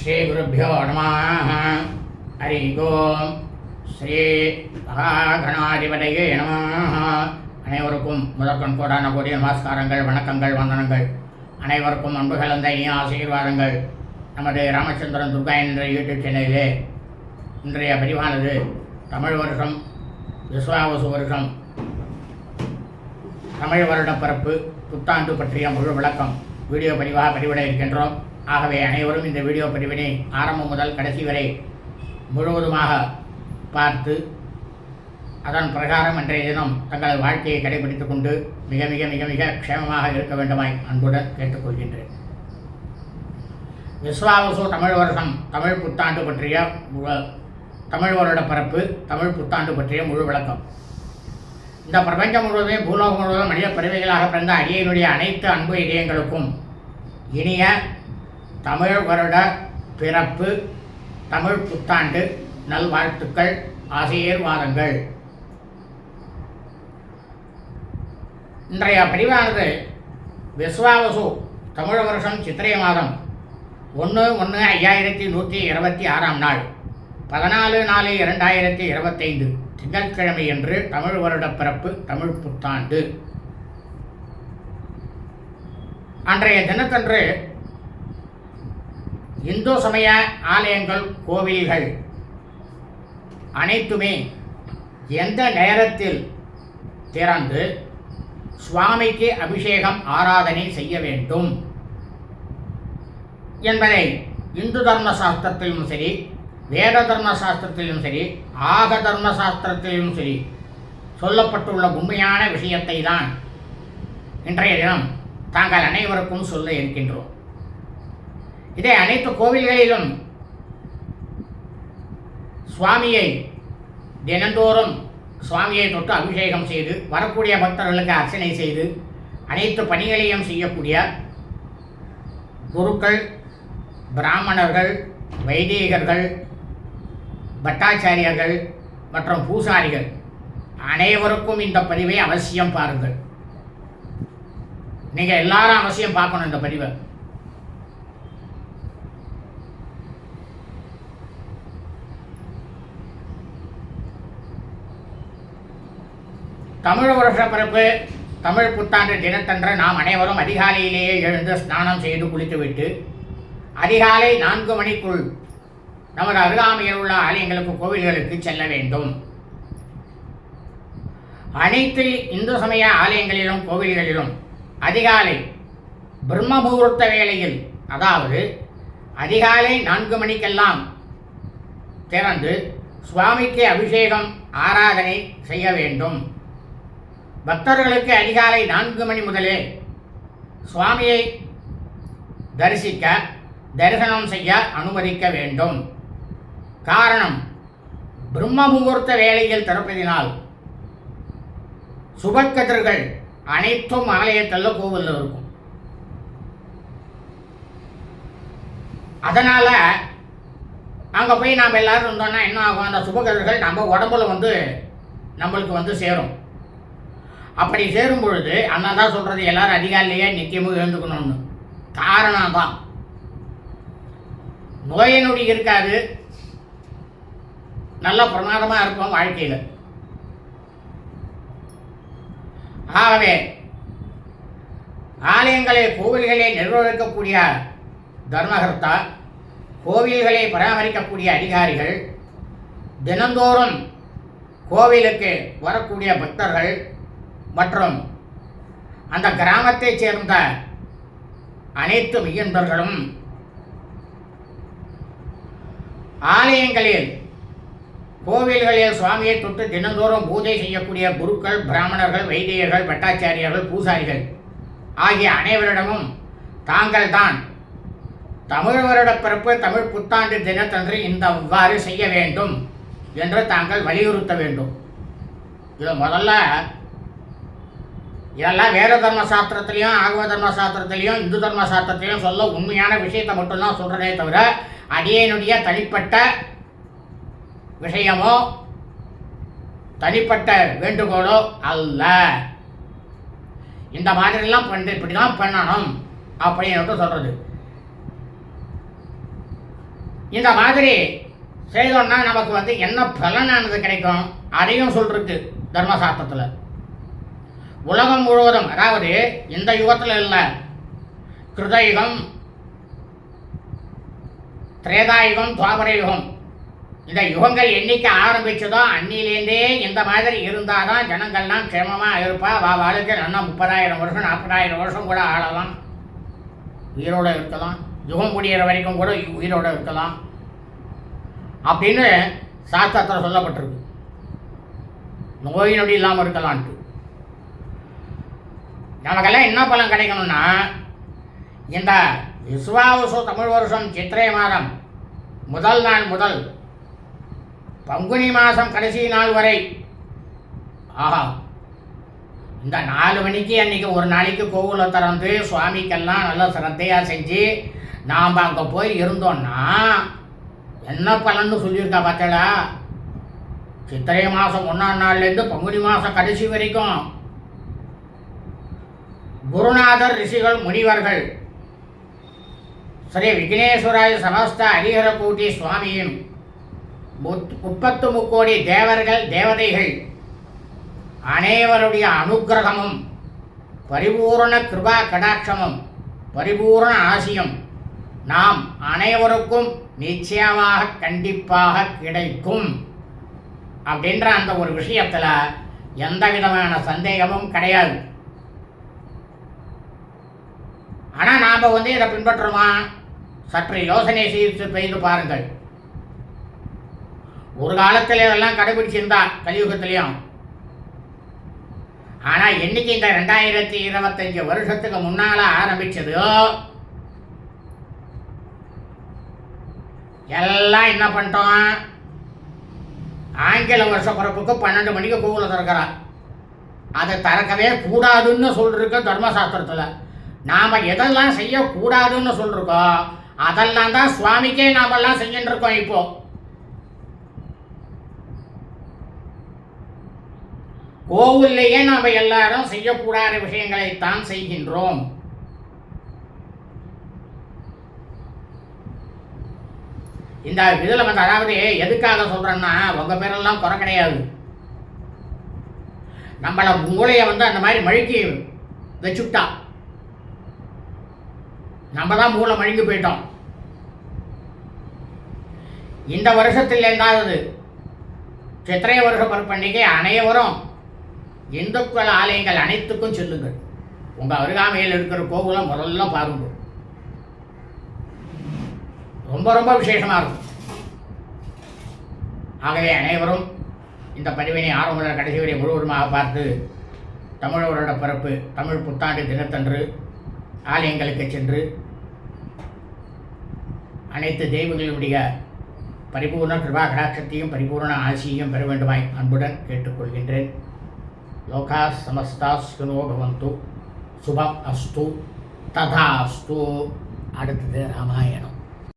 ஸ்ரீகுருப்போ நம. ஹரி ஓம் ஸ்ரீ மகாகணாதிபதியே நம. அனைவருக்கும் முதற்கண் கோடான கோடி நமஸ்காரங்கள் வணக்கங்கள் வந்தனங்கள். அனைவருக்கும் அன்பு கலந்த இனிய ஆசீர்வாதங்கள். நமது ராமச்சந்திரன் துர்கா என்ற யூடியூப் சேனலிலே இன்றைய பதிவானது தமிழ் வருஷம் விஸ்வாவசு வருஷம். தமிழ் வருடப்பரப்பு புத்தாண்டு பற்றிய முழு விளக்கம். வீடியோ பதிவாக பதிவிட இருக்கின்றோம். ஆகவே அனைவரும் இந்த வீடியோ பதிவினை ஆரம்பம் முதல் கடைசி வரை முழுவதுமாக பார்த்து அதன் பிரகாரம் அன்றைய தினம் தங்களது வாழ்க்கையை கடைபிடித்துக் கொண்டு மிக மிக மிக மிக க்ஷேமமாக இருக்க வேண்டுமாய் அன்புடன் கேட்டுக்கொள்கின்றேன். விஸ்வாவசு தமிழ் வருஷம் தமிழ் புத்தாண்டு பற்றிய முழு- தமிழ் வருட பரப்பு தமிழ் புத்தாண்டு பற்றிய முழு விளக்கம். இந்த பிரபஞ்சம் முழுவதும் பூலோகம் முழுவதும் மனித பறவைகளாக பிறந்த அடியனுடைய அனைத்து அன்பு இதயங்களுக்கும் இனிய தமிழ் வருட பிறப்பு தமிழ் புத்தாண்டு நல்வாழ்த்துக்கள் ஆசீர்வாதங்கள் இன்றைய பதிவானது விஸ்வாவசு தமிழ் வருஷம் சித்திரை மாதம் ஒன்று ஒன்று ஐயாயிரத்தி நூற்றி இருபத்தி ஆறாம் நாள் பதினாலு நாலு இரண்டாயிரத்தி இருபத்தைந்து திங்கட்கிழமை என்று தமிழ் வருட பிறப்பு தமிழ் புத்தாண்டு. அன்றைய தினத்தன்று இந்து சமய ஆலயங்கள் கோவில்கள் அனைத்துமே எந்த நேரத்தில் திறந்து சுவாமிக்கு அபிஷேகம் ஆராதனை செய்ய வேண்டும் என்பதை இந்து தர்ம சாஸ்திரத்திலும் சரி வேத தர்ம சாஸ்திரத்திலும் சரி ஆக தர்ம சாஸ்திரத்திலும் சரி சொல்லப்பட்டுள்ள உண்மையான விஷயத்தை தான் இன்றைய தினம் தாங்கள் அனைவருக்கும் சொல்ல இருக்கின்றோம். இதே அனைத்து கோவில்களிலும் சுவாமியை தினந்தோறும் சுவாமியை தொட்டு அபிஷேகம் செய்து வரக்கூடிய பக்தர்களுக்கு அர்ச்சனை செய்து அனைத்து பணிகளையும் செய்யக்கூடிய குருக்கள் பிராமணர்கள் வைதீகர்கள் பட்டாச்சாரியர்கள் மற்றும் பூசாரிகள் அனைவருக்கும் இந்த பதிவை அவசியம் பாருங்கள். நீங்கள் எல்லாரும் அவசியம் பார்க்கணும் இந்த பதிவை. தமிழ் வருஷ பிறப்பு தமிழ் புத்தாண்டு தினத்தன்று நாம் அனைவரும் அதிகாலையிலேயே எழுந்து ஸ்நானம் செய்து குளித்துவிட்டு அதிகாலை நான்கு மணிக்குள் நமது அருகாமையில் உள்ள ஆலயங்களுக்கு கோவில்களுக்கு செல்ல வேண்டும். அனைத்து இந்து சமய ஆலயங்களிலும் கோவில்களிலும் அதிகாலை பிரம்ம முகூர்த்த வேளையில் அதாவது அதிகாலை நான்கு மணிக்கெல்லாம் திறந்து சுவாமிக்கு அபிஷேகம் ஆராதனை செய்ய வேண்டும். பக்தர்களுக்கு அதிகாலை நான்கு மணி முதலே சுவாமியை தரிசிக்க தரிசனம் செய்ய அனுமதிக்க வேண்டும். காரணம் பிரம்ம முகூர்த்த வேலையில் திறப்பதினால் சுபக்கதிர்கள் அனைத்தும் ஆலயத்தில் கோவிலில் இருக்கும். அதனால அங்கே போய் நாம் எல்லாரும் இருந்தோம்னா என்ன ஆகும்? அந்த சுபகதிர்கள் நம்ம உடம்புல வந்து நம்மளுக்கு வந்து சேரும். அப்படி சேரும் பொழுது அண்ணா தான் சொல்கிறது எல்லாரும் அதிகாலையே நித்தியமும் எழுந்துக்கணும்னு. காரணம் தான் நோய நொடி இருக்காது. நல்ல பிரமாதமாக இருப்போம் வாழ்க்கையில். ஆகவே ஆலயங்களை கோவில்களை நிர்வகிக்கக்கூடிய தர்மகர்த்தா கோவில்களை பராமரிக்கக்கூடிய அதிகாரிகள் தினந்தோறும் கோவிலுக்கு வரக்கூடிய பக்தர்கள் மற்றும் அந்த கிராமத்தைச் சேர்ந்த அனைத்து மெய்யன்பர்களும் ஆலயங்களில் கோவில்களில் சுவாமியை தொட்டு தினந்தோறும் பூஜை செய்யக்கூடிய குருக்கள் பிராமணர்கள் வைத்தியர்கள் பட்டாச்சாரியர்கள் பூசாரிகள் ஆகிய அனைவரிடமும் தாங்கள் தான் தமிழ் வருடப்பிறப்பு தமிழ் புத்தாண்டு தினத்தன்று இந்த இவ்வாறு செய்ய வேண்டும் என்று தாங்கள் வலியுறுத்த வேண்டும். இது முதல்ல இதெல்லாம் வேத தர்ம சாஸ்திரத்திலையும் ஆகவ தர்ம சாஸ்திரத்திலையும் இந்து தர்ம சாஸ்திரத்திலையும் சொல்ல உண்மையான விஷயத்தை மட்டும்தான் சொல்கிறதே தவிர அடியனுடைய தனிப்பட்ட விஷயமோ தனிப்பட்ட வேண்டுகோளோ அல்ல. இந்த மாதிரிலாம் பண்ண இப்படி தான் பண்ணணும் அப்படின்னு சொல்கிறது இந்த மாதிரி செய்தோம்னா நமக்கு வந்து என்ன பலனானது கிடைக்கும்? அதையும் சொல்லிருக்கு தர்மசாஸ்திரத்தில். உலகம் முழுவதும் அதாவது இந்த யுகத்தில் இல்லை கிருதயுகம் திரேதாயுகம் துவாபர யுகம் இந்த யுகங்கள் எண்ணிக்கை ஆரம்பிச்சதோ அன்னிலேருந்தே இந்த மாதிரி இருந்தால் தான் ஜனங்கள்லாம் க்ஷேமமாக இருப்பா. வா வாழ்க்கை நல்லா முப்பதாயிரம் வருஷம் நாற்பதாயிரம் வருஷம் கூட ஆளலாம். உயிரோடு இருக்கலாம். யுகம் முடிகிற வரைக்கும் கூட உயிரோடு இருக்கலாம். அப்படின்னு சாஸ்திரத்தில் சொல்லப்பட்டிருக்கு. நோய் நொடி இல்லாமல் இருக்கலான்ட்டு. நமக்கெல்லாம் என்ன பலன் கிடைக்கணும்னா இந்த விஸ்வாவசு தமிழ் வருஷம் சித்திரை மாதம் முதல் நாள் முதல் பங்குனி மாதம் கடைசி நாள் வரை. ஆஹா இந்த நாலு மணிக்கு அன்னைக்கு ஒரு நாளைக்கு கோவிலை திறந்து சுவாமிக்கெல்லாம் நல்லா சிரத்தையாக செஞ்சு நாம் அங்கே போய் இருந்தோம்னா என்ன பலன்னு சொல்லியிருக்கா பார்த்தடா? சித்திரை மாதம் ஒன்றாம் நாள்லேருந்து பங்குனி மாதம் கடைசி வரைக்கும். குருநாதர் ரிஷிகள் முனிவர்கள். ஸ்ரீ விக்னேஸ்வராய சமஸ்த ஹரிஹர கூட்டி சுவாமியும் முத்- முப்பத்து முக்கோடி தேவர்கள் தேவதைகள் அனைவருடைய அனுக்கிரகமும் பரிபூரண கிருபா கடாட்சமும் பரிபூரண ஆசியும் நாம் அனைவருக்கும் நிச்சயமாக கண்டிப்பாக கிடைக்கும். அப்படின்ற அந்த ஒரு விஷயத்தில் எந்த விதமான சந்தேகமும் கிடையாது. ஆனால் நாம் வந்து இதை பின்பற்றுமா சற்று யோசனை செய்து பெய்து பாருங்கள். ஒரு காலத்தில் இதெல்லாம் கடைபிடிச்சிருந்தா கலியுகத்திலையும். ஆனால் என்னைக்கு இந்த ரெண்டாயிரத்தி இருபத்தஞ்சு வருஷத்துக்கு முன்னால் ஆரம்பித்ததோ எல்லாம் என்ன பண்ணிட்டோம்? ஆங்கில வருஷ பிறப்புக்கு பன்னெண்டு மணிக்கு கோவில திறக்கிறான் அதை திறக்கவே கூடாதுன்னு சொல்லிருக்க தர்மசாஸ்திரத்தில். நாம் எதெல்லாம் செய்யக்கூடாதுன்னு சொல்லிருக்கோம் அதெல்லாம் தான் சுவாமிக்கே நாமெல்லாம் செஞ்சுட்டு இருக்கோம் இப்போ. கோவில்லையே நாம் எல்லாரும் செய்யக்கூடாத விஷயங்களைத்தான் செய்கின்றோம். இந்த இதில் வந்து அதாவது எதுக்காக சொல்கிறேன்னா உங்கள் பேரெல்லாம் குறை கிடையாது. நம்மளை மூளையை வந்து அந்த மாதிரி மழுக்கி வச்சுட்டா நம்ம தான் மூளை மழுங்கி போயிட்டோம். இந்த வருஷத்தில் இருந்தாவது சித்திரை வருஷ பண்டிகை அனைவரும் இந்துக்கள் ஆலயங்கள் அனைத்துக்கும் செல்லுங்கள். உங்கள் அருகாமையில் இருக்கிற கோகுலம் முதல்ல பாருங்க. ரொம்ப ரொம்ப விசேஷமாக இருக்கும். ஆகவே அனைவரும் இந்த பதிவினை ஆரம்ப கடைசி வரை முழுவதுமாக பார்த்து தமிழரோட பிறப்பு தமிழ் புத்தாண்டு தினத்தன்று ஆலயங்களுக்கு சென்று அனைத்து தெய்வங்களுடைய பரிபூர்ண கிருபா கடாட்சத்தையும் பரிபூர்ண ஆசியையும் பெற வேண்டுமாய் அன்புடன் கேட்டுக்கொள்கின்றேன். லோகா சமஸ்தா சுனோ பவந்து. சுபம் அஸ்து. ததா அஸ்து. அடுத்தது ராமாயணம்.